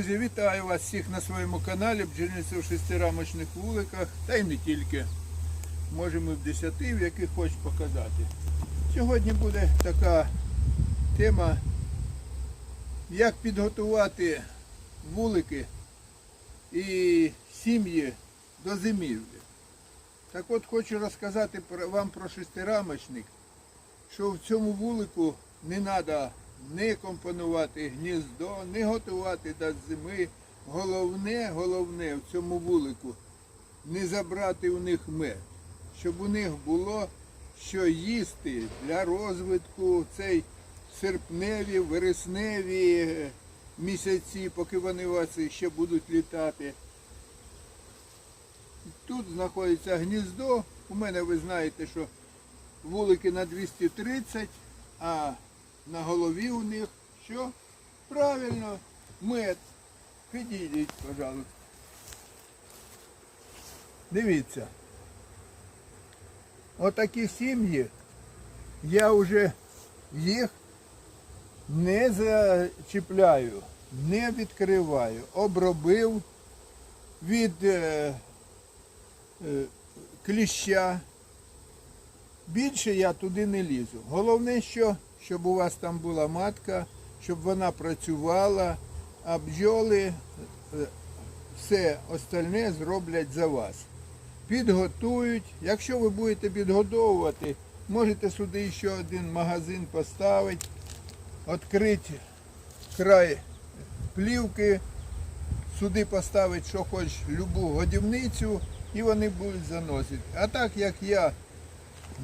Друзі, вітаю вас всіх на своєму каналі Бджільниця в шестирамочних вуликах, та й не тільки. Може ми в десяти, в яких хочу показати. Сьогодні буде така тема, як підготувати вулики і сім'ї до зимівлі. Так от хочу розказати вам про шестирамочник, що в цьому вулику не треба не компонувати гніздо, не готувати до зими. Головне, головне в цьому вулику не забрати у них мед, щоб у них було що їсти для розвитку цей серпневі, вересневі е, місяці, поки вони у вас ще будуть літати. Тут знаходиться гніздо. У мене ви знаєте, що вулики на 230, а на голові у них що? Правильно, мед. Підійдіть, пожалуйста. Дивіться. Отакі сім'ї я вже їх не зачіпляю, не відкриваю. Обробив від е, е, кліща. Більше я туди не лізу. Головне, що, щоб у вас там була матка, щоб вона працювала, а бджоли е, все остальне зроблять за вас. Підготують. Якщо ви будете підгодовувати, можете сюди ще один магазин поставити, відкрити край плівки, сюди поставити, що хоч, любу годівницю, і вони будуть заносити. А так як я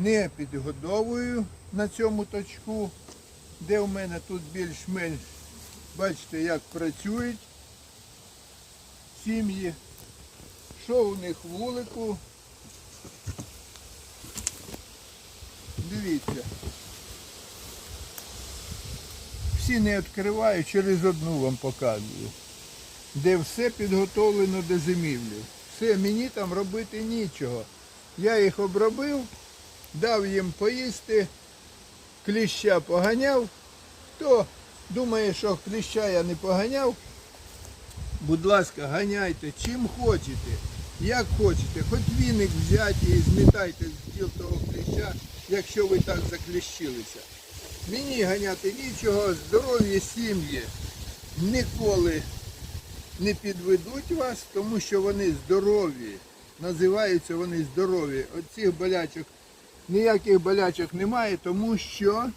не підгодовую на цьому точку, де у мене тут більш-менш, бачите, як працюють сім'ї. Що у них вулику? Дивіться. Всі не відкриваю, через одну вам показую. Де все підготовлено до зимівлі. Все, мені там робити нічого. Я їх обробив, дав їм поїсти, кліща поганяв. Хто думає, що кліща я не поганяв, будь ласка, ганяйте чим хочете, як хочете, хоч віник взяти і змітайте з тіл того кліща, якщо ви так закліщилися. Мені ганяти нічого, здоров'я сім'ї ніколи не підведуть вас, тому що вони здорові. Називаються вони здорові. От цих болячок, ніяких болячок немає, тому що,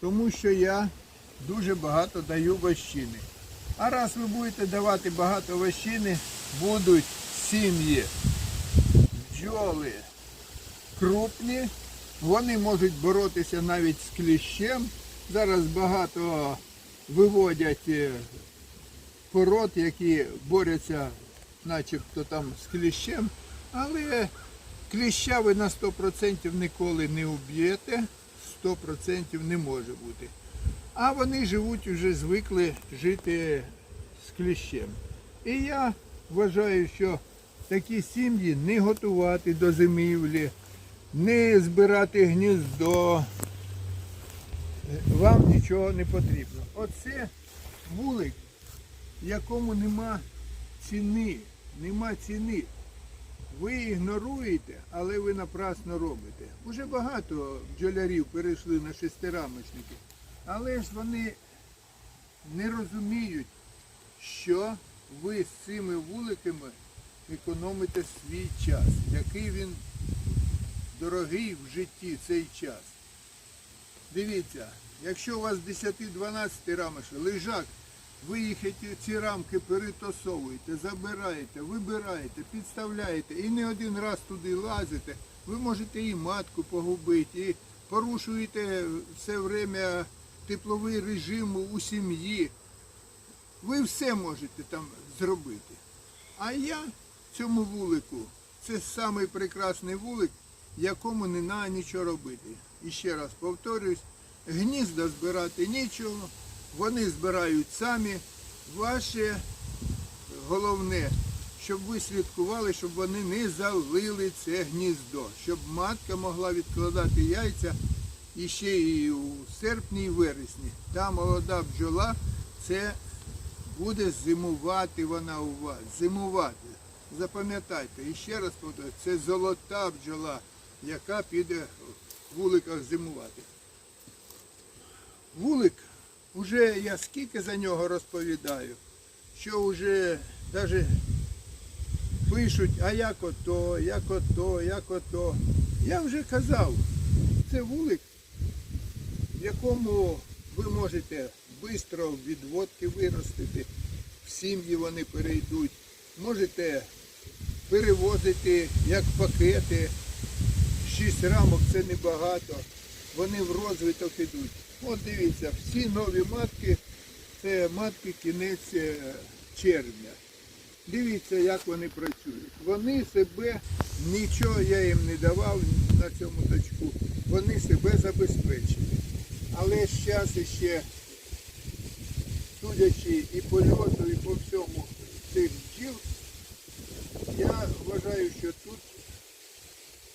тому що я дуже багато даю вощини. А раз ви будете давати багато вощини, будуть сім'ї, бджоли крупні, вони можуть боротися навіть з кліщем. Зараз багато виводять е, пород, які борються начебто там з кліщем, але кліща ви на 100% ніколи не уб'єте, 100% не може бути. А вони живуть вже звикли жити з кліщем. І я вважаю, що такі сім'ї не готувати до зимівлі, не збирати гніздо. Вам нічого не потрібно. Оце вулик, якому нема ціни. Нема ціни. Ви ігноруєте, але ви напрасно робите. Уже багато бджолярів перейшли на шестирамочники, але ж вони не розуміють, що ви з цими вуликами економите свій час, який він дорогий в житті цей час. Дивіться, якщо у вас 10-12 рамочок, лежак, ви їх ці- рамки перетасовуєте, забираєте, вибираєте, підставляєте і не один раз туди лазите, ви можете і матку погубити, і порушуєте все время тепловий режим у сім'ї. Ви все можете там зробити. А я цьому вулику, це самий прекрасний вулик, якому не треба нічого робити. І ще раз повторюсь, гнізда збирати нічого, вони збирають самі. Ваше головне, щоб ви слідкували, щоб вони не залили це гніздо, щоб матка могла відкладати яйця і ще і у серпні і вересні. Та молода бджола це буде зимувати вона у вас. Зимувати. Запам'ятайте, і ще раз повторюю, це золота бджола, яка піде в вуликах зимувати. Вулик, уже я скільки за нього розповідаю, що вже навіть пишуть, а як ото, як ото, як ото. Я вже казав, це вулик, в якому ви можете швидко відводки виростити, в сім'ї вони перейдуть, можете перевозити як пакети, шість рамок це небагато, вони в розвиток ідуть. От дивіться, всі нові матки, це матки кінець е, червня. Дивіться, як вони працюють. Вони себе, нічого я їм не давав на цьому точку, вони себе забезпечили. Але зараз ще, судячи і по льоту, і по всьому цих бджіл, я вважаю, що тут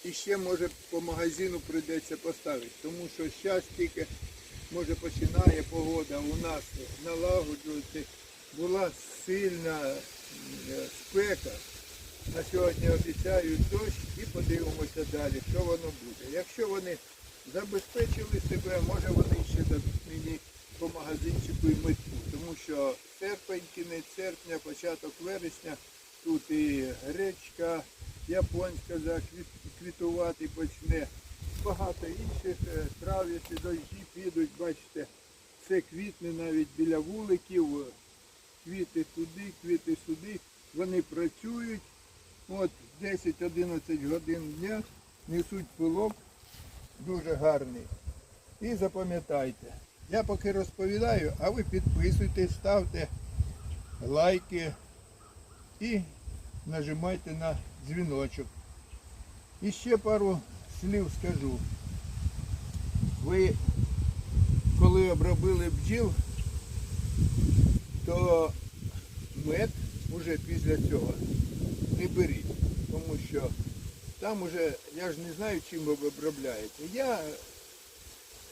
іще може по магазину прийдеться поставити, тому що зараз тільки може починає погода у нас налагоджуватися. Була сильна е, спека. На сьогодні обіцяють дощ і подивимося далі, що воно буде. Якщо вони забезпечили себе, може вони ще дадуть мені по магазинчику і метку, тому що серпень, кінець серпня, початок вересня, тут і гречка японська заквітувати почне. Багато інших е, трав, якщо дощі підуть, бачите, це квітне навіть біля вуликів, квіти туди, квіти сюди. Вони працюють. От 10-11 годин дня несуть пилок дуже гарний. І запам'ятайте, я поки розповідаю, а ви підписуйтесь, ставте лайки і нажимайте на дзвіночок. І ще пару слів скажу. Ви коли обробили бджіл, то мед уже після цього не беріть, тому що там уже, я ж не знаю, чим ви обробляєте. Я,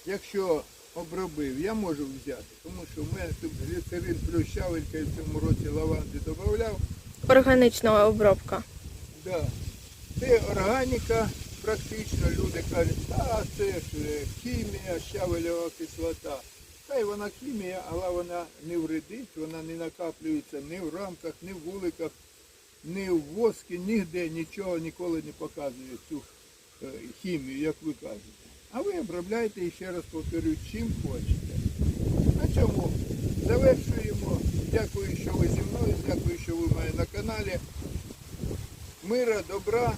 якщо обробив, я можу взяти, тому що в мене тут гліцерин плюс щавелька і в цьому році лаванди додавав. Органічна обробка. Да. Це органіка, практично люди кажуть, а це ж е, хімія, щавельова кислота. Та й вона хімія, але вона не вредить, вона не накаплюється ні в рамках, ні в вуликах, ні в воскі, ніде нічого ніколи не показує цю е, хімію, як ви кажете. А ви обробляєте і ще раз повторюю, чим хочете. На цьому завершуємо. Дякую, що ви зі мною, дякую, що ви мене на каналі. Мира, добра